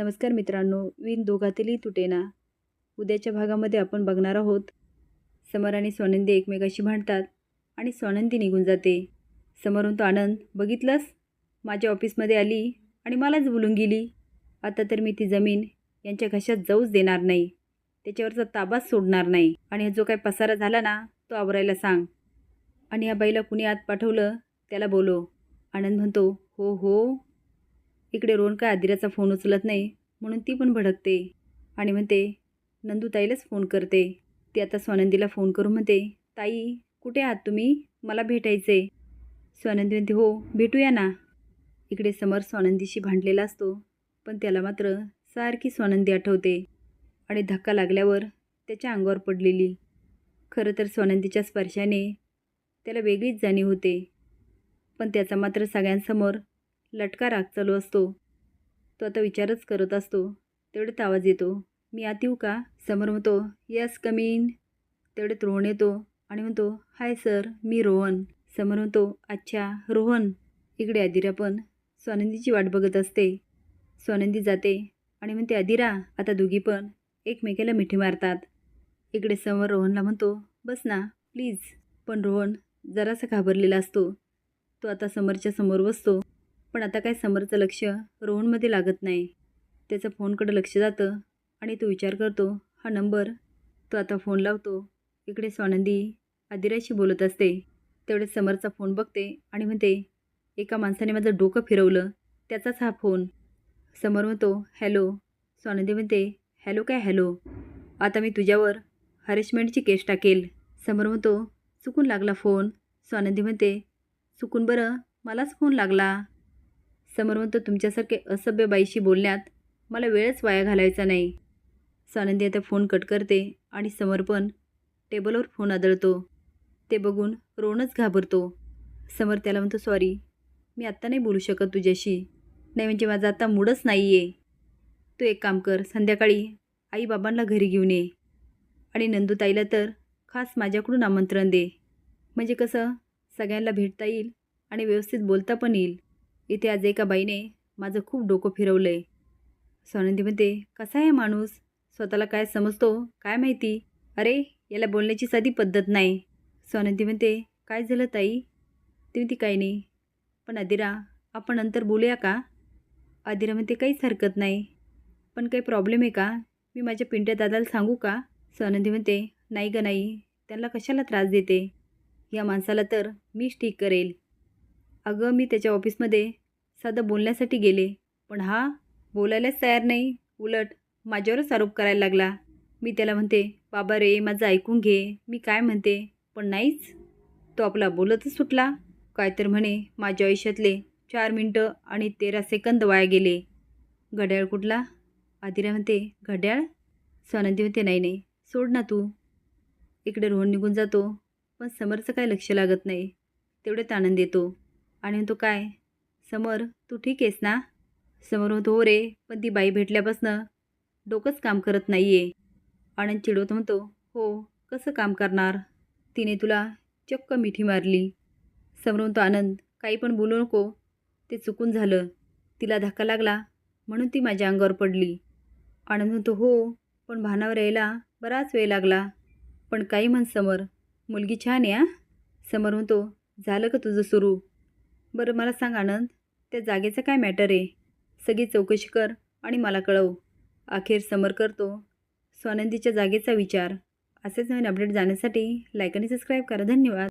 नमस्कार मित्रांनो विण दोघातीलही तुटेना उद्याच्या भागामध्ये आपण बघणार आहोत समर आणि स्वानंदी एकमेकाशी भांडतात आणि स्वानंदी निघून जाते. समोरून तो आनंद बघितलंस? माझ्या ऑफिसमध्ये आली आणि मलाच बोलून गेली. आता तर मी ती जमीन यांच्या घशात जाऊच देणार नाही. त्याच्यावरचा ताबाच सोडणार नाही. आणि हा जो काही पसारा झाला ना तो आवरायला सांग. आणि या बाईला कुणी आत पाठवलं त्याला बोलो. आनंद म्हणतो हो हो इकडे रोहन काय आदिराचा फोन उचलत नाही म्हणून ती पण भडकते आणि म्हणते नंदूताईलाच फोन करते. ती आता स्वानंदीला फोन करून म्हणते ताई कुठे आहात तुम्ही? मला भेटायचे स्वानंदी म्हणते हो भेटूया ना. इकडे समर स्वानंदीशी भांडलेला असतो पण त्याला मात्र सारखी स्वानंदी आठवते आणि धक्का लागल्यावर त्याच्या अंगावर पडलेली. खरं तर स्वानंदीच्या स्पर्शाने त्याला वेगळीच जाणीव होते पण त्याचा मात्र सगळ्यांसमोर लटका राग चालू असतो. तो आता विचारच करत असतो. तेवढ्यात आवाज येतो. मी आत येऊ का? समोर म्हणतो यस कमीन तेवढ्यात रोहन येतो आणि म्हणतो हाय सर मी रोहन. समोर म्हणतो अच्छा रोहन. इकडे अदिरा पण स्वानंदीची वाट बघत असते. स्वानंदी जाते आणि म्हणते अदिरा आता दोघी पण एकमेकाला मिठी मारतात. इकडे समोर रोहनला म्हणतो बस ना प्लीज पण रोहन जरासा घाबरलेला असतो. तो आता समोरच्या समोर बसतो. पण आता काय समरचं लक्ष रोहनमध्ये लागत नाही. त्याचं फोनकडं लक्ष जातं आणि तो विचार करतो हा नंबर. तो आता फोन लावतो. इकडे स्वानंदी आदिराशी बोलत असते. तेवढे समरचा फोन बघते आणि म्हणते एका माणसाने माझं डोकं फिरवलं. त्याचाच हा फोन. समोर म्हणतो हॅलो. स्वानंदी म्हणते हॅलो काय हॅलो? आता मी तुझ्यावर हरेसमेंटची केस टाकेल. समोर म्हणतो चुकून लागला फोन. स्वानंदी म्हणते चुकून बरं मलाच फोन लागला. समोर म्हणतो तुमच्यासारखे असभ्य बाईशी बोलण्यात मला वेळच वाया घालायचा नाही. सानंदी आता फोन कट करते आणि समोर पण टेबलवर फोन आदळतो. ते बघून रोणच घाबरतो. समोर त्याला म्हणतो सॉरी मी आत्ता नाही बोलू शकत तुझ्याशी. नाही म्हणजे माझा आता मूडच नाही आहे तू एक काम कर संध्याकाळी आई बाबांना घरी घेऊन ये. आणि नंदूताईला तर खास माझ्याकडून आमंत्रण दे. म्हणजे कसं सगळ्यांना भेटता येईल आणि व्यवस्थित बोलता पण येईल. इथे आज एका बाईने माझं खूप डोकं फिरवलं आहे सोनंदी म्हणते कसा आहे माणूस? स्वतःला काय समजतो? काय माहिती? अरे याला बोलण्याची साधी पद्धत नाही. सोनंदी म्हणते काय झालं ताई? ती म्हणते काही नाही. पण अदिरा आपण नंतर बोलूया का? अदिरा म्हणते काहीच हरकत नाही. पण काही प्रॉब्लेम आहे का? मी माझ्या पिंट्या दादाला सांगू का? सोनंदी म्हणते नाही ग नाही. त्यांना कशाला त्रास देते? या माणसाला तर मीच ठीक करेल. अगं मी त्याच्या ऑफिसमध्ये साधं बोलण्यासाठी गेले. पण हा बोलायलाच तयार नाही. उलट माझ्यावरच आरोप करायला लागला. मी त्याला म्हणते बाबा रे माझं ऐकून घे. मी काय म्हणते? पण नाहीच. तो आपला बोलतच सुटला. काय तर म्हणे माझ्या आयुष्यातले चार मिनटं आणि तेरा सेकंद वाया गेले. घड्याळ कुठला? आदिरा म्हणते घड्याळ? स्वानंदी म्हणते नाही नाही. सोड ना तू. इकडे रोहन निघून जातो. पण समरचं काय लक्ष लागत नाही. तेवढ्यात आनंद येतो. आणि म्हणतो काय? समोर तू ठीक आहेस ना? समोर होतो हो रे पण ती बाई भेटल्यापासनं डोकंच काम करत नाही आहे आनंद चिडवत म्हणतो हो कसं काम करणार? तिने तुला चक्क मिठी मारली. समोर म्हणतो आनंद काही पण बोलू नको ते चुकून झालं. तिला धक्का लागला म्हणून ती माझ्या अंगावर पडली. आनंद म्हणतो हो पण भानावर यायला बराच वेळ लागला. पण काही म्हण समर मुलगी छान आहे समर म्हणतो झालं का तुझं सुरू? बरं मला सांग आनंद. त्या जागेचं काय मॅटर आहे? सगळी चौकशी कर आणि मला कळव. अखेर समर करतो स्वानंदीच्या जागेचा विचार. असेच नवीन अपडेट जाण्यासाठी लाईक आणि सबस्क्राईब करा. धन्यवाद.